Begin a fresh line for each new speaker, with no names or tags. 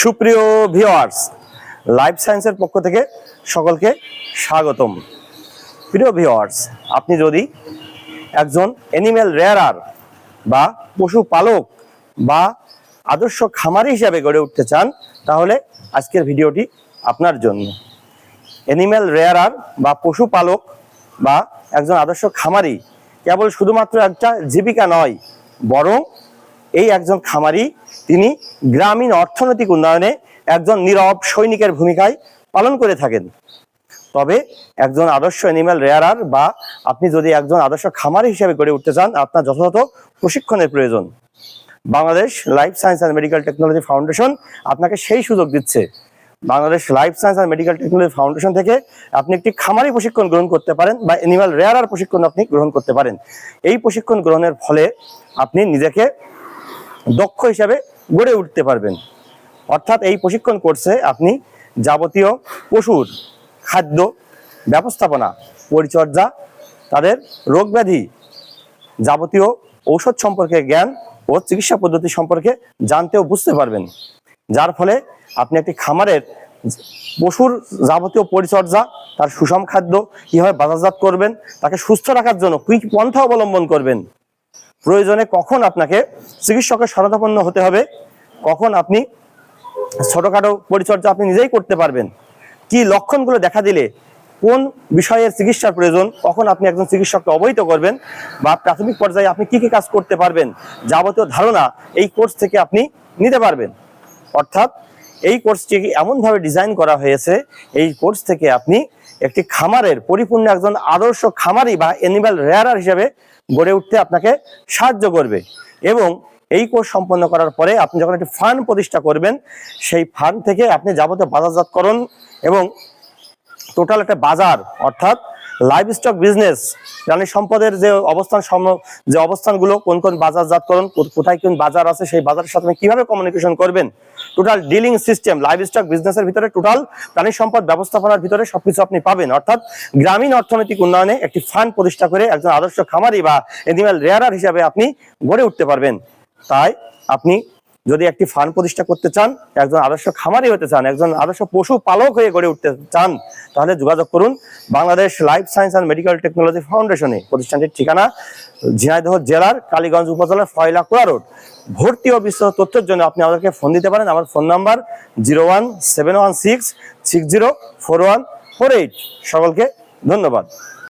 সুপ্রিয় viewers life সায়েন্সের পক্ষ থেকে সকলকে স্বাগতম। প্রিয় ভিওয়ার্স আপনি যদি একজন অ্যানিম্যাল রেয়ারার বা পশুপালক বা আদর্শ খামারি হিসাবে গড়ে উঠতে চান, তাহলে আজকের ভিডিওটি আপনার জন্য। অ্যানিম্যাল রেয়ারার বা পশুপালক বা একজন আদর্শ খামারি কেবল শুধুমাত্র একটা জীবিকা নয়, বরং এই একজন খামারি, তিনি গ্রামীণ অর্থনৈতিক উন্নয়নে একজন নীরব সৈনিকের ভূমিকায় পালন করে থাকেন। তবে একজন আদর্শ অ্যানিম্যাল রেয়ারার বা আপনি যদি একজন আদর্শ খামারি হিসেবে গড়ে উঠতে চান, আপনার যথাযথ প্রশিক্ষণের প্রয়োজন। Bangladesh life science and medical technology foundation আপনাকে সেই সুযোগ দিচ্ছে। Bangladesh life science and medical technology foundation থেকে আপনি একটি খামারি প্রশিক্ষণ গ্রহণ করতে পারেন বা অ্যানিমাল রেয়ারার প্রশিক্ষণ আপনি গ্রহণ করতে পারেন। এই প্রশিক্ষণ গ্রহণের ফলে আপনি নিজেকে দক্ষ হিসাবে গড়ে উঠতে পারবেন। অর্থাৎ এই প্রশিক্ষণ কোর্সে আপনি যাবতীয় পশুর খাদ্য ব্যবস্থাপনা, পরিচর্যা, তাদের রোগ ব্যাধি যাবতীয় ঔষধ সম্পর্কে জ্ঞান ও চিকিৎসা পদ্ধতি সম্পর্কে জানতে ও বুঝতে পারবেন। যার ফলে আপনি একটি খামারের পশুর যাবতীয় পরিচর্যা, তার সুষম খাদ্য কীভাবে বাজারজাত করবেন, তাকে সুস্থ রাখার জন্য কি পন্থা অবলম্বন করবেন প্রয়োজনে কখন আপনাকে চিকিৎসকের শরণাপন্ন হতে হবে, কখন আপনি ছোটখাটো পরিচর্যা আপনি নিজেই করতে পারবেন, কি লক্ষণগুলো দেখা দিলে, কোন বিষয়ের চিকিৎসার প্রয়োজন, কখন আপনি একজন চিকিৎসককে অবহিত করবেন বা প্রাথমিক পর্যায়ে আপনি কি কি কাজ করতে পারবেন যাবতীয় ধারণা এই কোর্স থেকে আপনি নিতে পারবেন। অর্থাৎ এই কোর্সটি এমনভাবে ডিজাইন করা হয়েছে, এই কোর্স থেকে আপনি একটি খামারের পরিপূর্ণ একজন আদর্শ খামারি বা অ্যানিম্যাল রেয়ারার হিসেবে গড়ে উঠতে আপনাকে সাহায্য করবে। এবং এই কোর্স সম্পন্ন করার পরে আপনি যখন একটি ফান্ড প্রতিষ্ঠা করবেন, সেই ফান্ড থেকে আপনি যাবতীয় বাজারজাতকরণ এবং টোটাল একটা বাজার, অর্থাৎ লাইভ স্টক বিজনেস প্রাণী সম্পদের যে অবস্থান যে অবস্থানগুলো, কোন কোন বাজারজাতকরণ কোথায় কোন বাজার আছে, সেই বাজারের সাথে কীভাবে কমিউনিকেশন করবেন total dealing system, live stock বিজনেসের ভিতরে টোটাল প্রাণী সম্পদ ব্যবস্থাপনার ভিতরে সবকিছু আপনি পাবেন। অর্থাৎ গ্রামীণ অর্থনৈতিক উন্নয়নে একটি ফান্ড প্রতিষ্ঠা করে একজন আদর্শ খামারি বা এনিম্যাল রেয়ারার হিসাবে আপনি গড়ে উঠতে পারবেন। তাই আপনি যদি একটি ফার্ম প্রতিষ্ঠা করতে চান, একজন আদর্শ খামারি হতে চান, একজন আদর্শ পশু পালক হয়ে গড়ে উঠতে চান, তাহলে যোগাযোগ করুন Bangladesh life science and medical technology ফাউন্ডেশনে প্রতিষ্ঠানটির ঠিকানা ঝিনাইদহ জেলার কালীগঞ্জ উপজেলার ফয়লাকুড়া রোড। ভর্তি ও বিস্তৃত তথ্যের জন্য আপনি আমাদেরকে ফোন দিতে পারেন। আমার phone number zero one seven one six six zero four one four eight. সকলকে ধন্যবাদ।